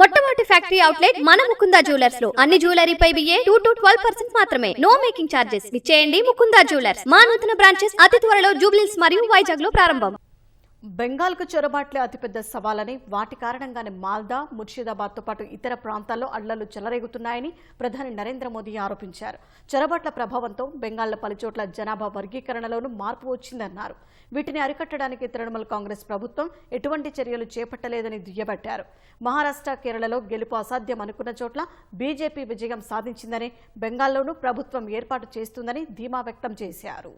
మొట్టమొదటి factory outlet మన ముకుందా జ్యువెలర్స్లో. అన్ని జ్యువెలరీపై బియ్యే టూ టు ట్వెల్వ్ పర్సెంట్ మాత్రమే. నో మేకింగ్ ఛార్జెస్ ఇచ్చేయండి ముకుందా జ్యువెలర్స్. మా నూతన బ్రాంచెస్ అతి త్వరలో జూబ్లీస్ మరియు వైజాగ్లో ప్రారంభం. బెంగాల్కు చొరబాట్లే అతిపెద్ద సవాలని వాటి కారణంగానే మాల్దా ముర్షిదాబాద్తో పాటు ఇతర ప్రాంతాల్లో అల్లలు చెలరేగుతున్నాయని ప్రధాని నరేంద్ర మోదీ ఆరోపించారు. చొరబాట్ల ప్రభావంతో బెంగాల్లో పలుచోట్ల జనాభా వర్గీకరణలోనూ మార్పు వచ్చిందన్నారు. వీటిని అరికట్టడానికి తృణమూల్ కాంగ్రెస్ ప్రభుత్వం ఎటువంటి చర్యలు చేపట్టలేదని దుయ్యబట్టారు. మహారాష్ట్ర కేరళలో గెలుపు అసాధ్యం అనుకున్న చోట్ల బీజేపీ విజయం సాధించిందని బెంగాల్లోనూ ప్రభుత్వం ఏర్పాటు చేస్తుందని ధీమా వ్యక్తం చేశారు.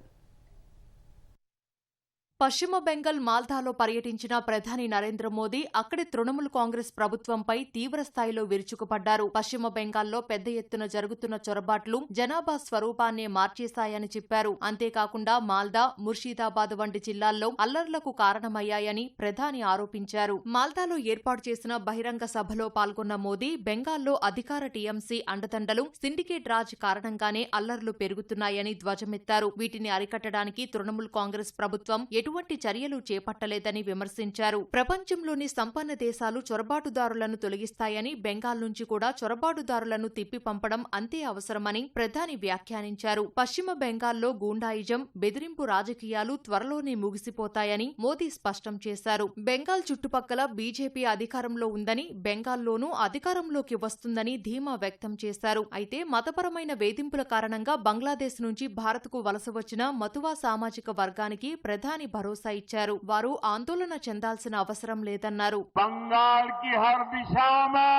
పశ్చిమ బెంగాల్ మాల్దాలో పర్యటించిన ప్రధాని నరేంద్ర మోదీ అక్కడి తృణమూల్ కాంగ్రెస్ ప్రభుత్వంపై తీవ్ర స్థాయిలో విరుచుకుపడ్డారు. పశ్చిమ బెంగాల్లో పెద్ద ఎత్తున జరుగుతున్న చొరబాట్లు జనాభా స్వరూపాన్నే మార్చేశాయని చెప్పారు. అంతేకాకుండా మాల్దా ముర్షిదాబాద్ వంటి జిల్లాల్లో అల్లర్లకు కారణమయ్యాయని ప్రధాని ఆరోపించారు. మాల్దాలో ఏర్పాటు చేసిన బహిరంగ సభలో పాల్గొన్న మోదీ బెంగాల్లో అధికార టీఎంసీ అండదండలు సిండికేట్ రాజ్ కారణంగానే అల్లర్లు పెరుగుతున్నాయని ధ్వజమెత్తారు. వీటిని అరికట్టడానికి తృణమూల్ కాంగ్రెస్ ప్రభుత్వం ఎటువంటి చర్యలు చేపట్టలేదని విమర్శించారు. ప్రపంచంలోని సంపన్న దేశాలు చొరబాటుదారులను తొలగిస్తాయని బెంగాల్ నుంచి కూడా చొరబాటుదారులను తిప్పి పంపడం అంతే అవసరమని ప్రధాని వ్యాఖ్యానించారు. పశ్చిమ బెంగాల్లో గూండాయిజం బెదిరింపు రాజకీయాలు త్వరలోనే ముగిసిపోతాయని మోదీ స్పష్టం చేశారు. బెంగాల్ చుట్టుపక్కల బీజేపీ అధికారంలో ఉందని బెంగాల్లోనూ అధికారంలోకి వస్తుందని ధీమా వ్యక్తం చేశారు. అయితే మతపరమైన వేధింపుల కారణంగా బంగ్లాదేశ్ నుంచి భారత్కు వలస వచ్చిన మతువా సామాజిక వర్గానికి ప్రధాని భరోసా ఇచ్చారు వారు ఆందోళన చెందాల్సిన అవసరం లేదన్నారు बंगाल की हर दिशा में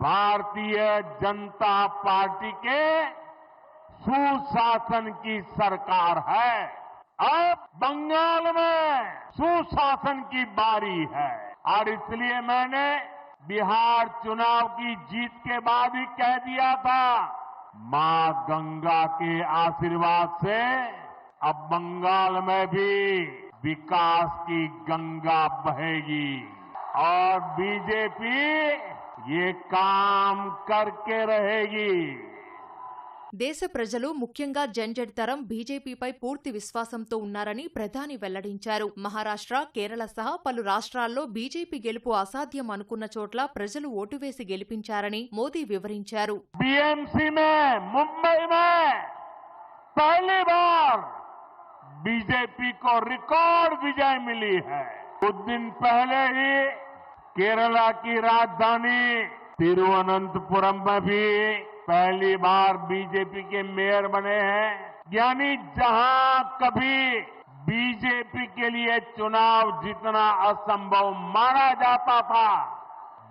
भारतीय जनता पार्टी के सुशासन की सरकार है अब बंगाल में सुशासन की बारी है और इसलिए मैंने बिहार चुनाव की जीत के बाद ही कह दिया था मां गंगा के आशीर्वाद से अब बंगाल में भी विकास की गंगा बहेगी और बीजेपी ये काम करके रहेगी దేశ ప్రజలు ముఖ్యంగా జంజడ్ తరం బీజేపీపై పూర్తి విశ్వాసంతో ఉన్నారని ప్రధాని వెల్లడించారు మహారాష్ట్ర కేరళ సహా పలు రాష్ట్రాల్లో బీజేపీ గెలుపు అసాధ్యం అనుకున్న చోట్ల ప్రజలు ఓటు వేసి గెలిపించారని మోదీ వివరించారు बीजेपी को रिकॉर्ड विजय मिली है। कुछ दिन पहले ही केरला की राजधानी तिरुवनंतपुरम में भी पहली बार बीजेपी के मेयर बने हैं। यानी जहाँ कभी बीजेपी के लिए चुनाव जीतना असंभव माना जाता था,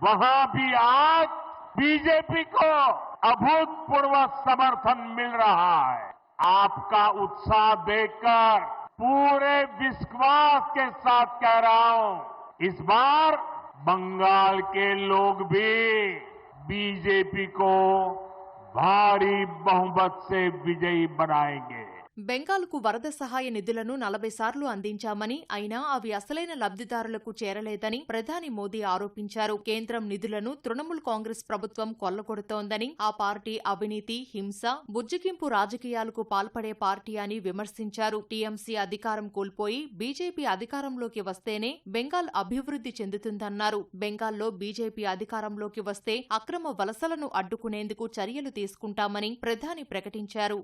वहाँ भी आज बीजेपी को अभूतपूर्व समर्थन मिल रहा है। आपका उत्साह देखकर पूरे विश्वास के साथ कह रहा हूँ, इस बार बंगाल के लोग भी बीजेपी को भारी बहुमत से विजयी बनाएँगे। బెంగాల్కు వరద సహాయ నిధులను నలభై సార్లు అందించామని అయినా అవి అసలైన లబ్ధిదారులకు చేరలేదని ప్రధాని మోదీ ఆరోపించారు. కేంద్రం నిధులను తృణమూల్ కాంగ్రెస్ ప్రభుత్వం కొల్లగొడుతోందని ఆ పార్టీ అవినీతి హింస బుజ్జగింపు రాజకీయాలకు పాల్పడే పార్టీ అని విమర్శించారు. టీఎంసీ అధికారం కోల్పోయి బీజేపీ అధికారంలోకి వస్తేనే బెంగాల్ అభివృద్ధి చెందుతుందన్నారు. బెంగాల్లో బీజేపీ అధికారంలోకి వస్తే అక్రమ వలసలను అడ్డుకునేందుకు చర్యలు తీసుకుంటామని ప్రధాని ప్రకటించారు.